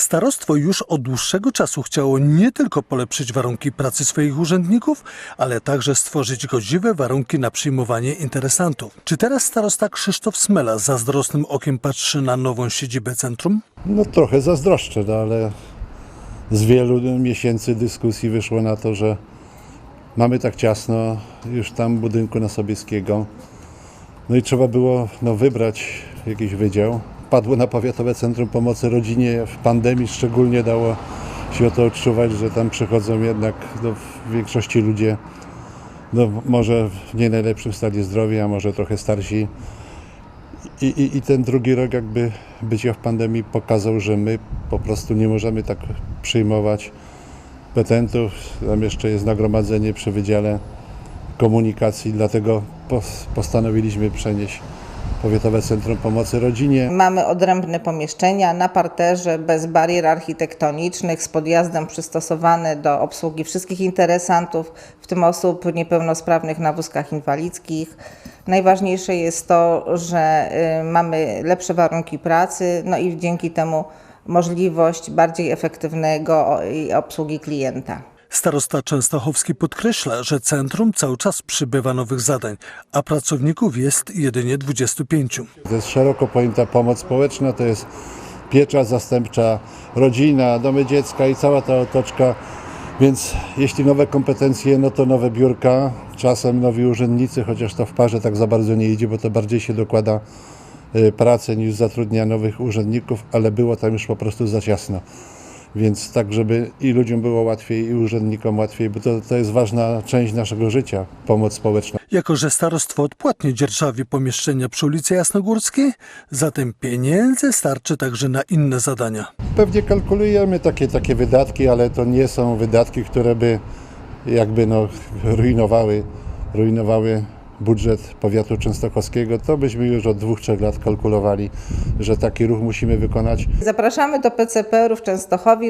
Starostwo już od dłuższego czasu chciało nie tylko polepszyć warunki pracy swoich urzędników, ale także stworzyć godziwe warunki na przyjmowanie interesantów. Czy teraz starosta Krzysztof Smela zazdrosnym okiem patrzy na nową siedzibę centrum? No trochę zazdroszczę, no, ale z wielu miesięcy dyskusji wyszło na to, że mamy tak ciasno już tam budynku na Sobieskiego. No i trzeba było no, wybrać jakiś wydział. Padło na Powiatowe Centrum Pomocy Rodzinie. W pandemii szczególnie dało się to odczuwać, że tam przychodzą jednak no, w większości ludzie no, może w nie najlepszym stanie zdrowia, a może trochę starsi. I, i, I ten drugi rok jakby bycia w pandemii pokazał, że my po prostu nie możemy tak przyjmować petentów. Tam jeszcze jest nagromadzenie przy Wydziale Komunikacji, dlatego pos- postanowiliśmy przenieść Powiatowe Centrum Pomocy Rodzinie. Mamy odrębne pomieszczenia na parterze, bez barier architektonicznych, z podjazdem przystosowane do obsługi wszystkich interesantów, w tym osób niepełnosprawnych na wózkach inwalidzkich. Najważniejsze jest to, że y, mamy lepsze warunki pracy, no i dzięki temu możliwość bardziej efektywnego obsługi klienta. Starosta Częstochowski podkreśla, że centrum cały czas przybywa nowych zadań, a pracowników jest jedynie 25. To jest szeroko pojęta pomoc społeczna, to jest piecza zastępcza, rodzina, domy dziecka i cała ta otoczka. Więc jeśli nowe kompetencje, no to nowe biurka, czasem nowi urzędnicy, chociaż to w parze tak za bardzo nie idzie, bo to bardziej się dokłada y, pracę niż zatrudnia nowych urzędników, ale było tam już po prostu za ciasno. Więc tak, żeby i ludziom było łatwiej, i urzędnikom łatwiej, bo to, to jest ważna część naszego życia, pomoc społeczna. Jako, że starostwo odpłatnie dzierżawi pomieszczenia przy ulicy Jasnogórskiej, zatem pieniędzy starczy także na inne zadania. Pewnie kalkulujemy takie, takie wydatki, ale to nie są wydatki, które by jakby no, rujnowały, rujnowały budżet powiatu częstochowskiego. To byśmy już od dwóch, trzech lat kalkulowali, że taki ruch musimy wykonać. Zapraszamy do PCPR w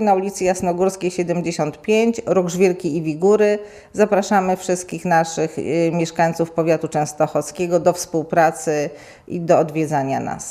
na ulicy Jasnogórskiej 75, Róg Żwirki i Wigury. Zapraszamy wszystkich naszych y, mieszkańców powiatu częstochowskiego do współpracy i do odwiedzania nas.